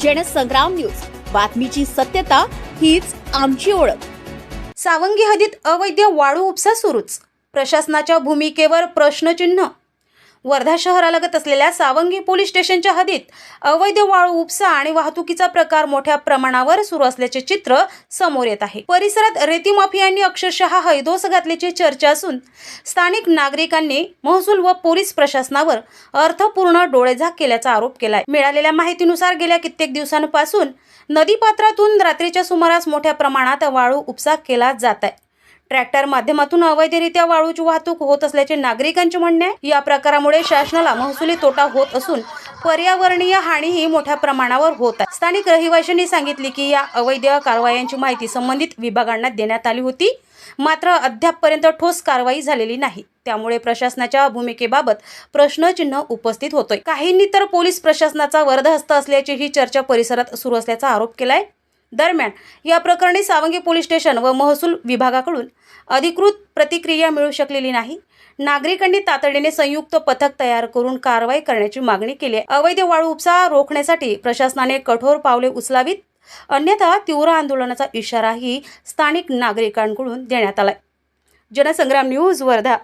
Jansangram news. बातमीची सत्यता हीच आमची ओळख. सावंगी हद्दीत अवैध वाळू उपसा सुरूच. प्रशासनाच्या भूमिकेवर प्रश्नचिन्ह. वर्धा शहरालगत असलेल्या सावंगी पोलीस स्टेशनच्या हद्दीत अवैध वाळू उपसा आणि वाहतुकीचा प्रकार मोठ्या प्रमाणावर सुरू असल्याचे चित्र समोर येत आहे. परिसरात रेती माफियांनी अक्षरशः हैदोस घातल्याची चर्चा असून स्थानिक नागरिकांनी महसूल व पोलीस प्रशासनावर अर्थपूर्ण डोळेझाक केल्याचा आरोप केलाय. मिळालेल्या माहितीनुसार गेल्या कित्येक दिवसांपासून नदीपात्रातून रात्रीच्या सुमारास मोठ्या प्रमाणात वाळू उपसा केला जात आहे. ट्रॅक्टर माध्यमातून अवैधरित्या वाळूची वाहतूक होत असल्याचे नागरिकांचे म्हणणे आहे. या प्रकारामुळे शासनाला महसुली तोटा होत असून पर्यावरणीय हानीही मोठ्या प्रमाणावर होत आहे. स्थानिक रहिवाशांनी सांगितले की या अवैध कारवायांची माहिती संबंधित विभागांना देण्यात आली होती. मात्र अद्यापपर्यंत ठोस कारवाई झालेली नाही. त्यामुळे प्रशासनाच्या भूमिकेबाबत प्रश्नचिन्ह उपस्थित होतोय. काहींनी तर पोलीस प्रशासनाचा वर्धहस्त असल्याची ही चर्चा परिसरात सुरू असल्याचा आरोप केलाय. दरम्यान या प्रकरणी सावंगी पोलीस स्टेशन व महसूल विभागाकडून अधिकृत प्रतिक्रिया मिळू शकलेली नाही. नागरिकांनी तातडीने संयुक्त पथक तयार करून कारवाई करण्याची मागणी केली आहे. अवैध वाळू उपसा रोखण्यासाठी प्रशासनाने कठोर पावले उचलावीत अन्यथा तीव्र आंदोलनाचा इशाराही स्थानिक नागरिकांकडून देण्यात आलाय. जनसंग्राम न्यूज वर्धा.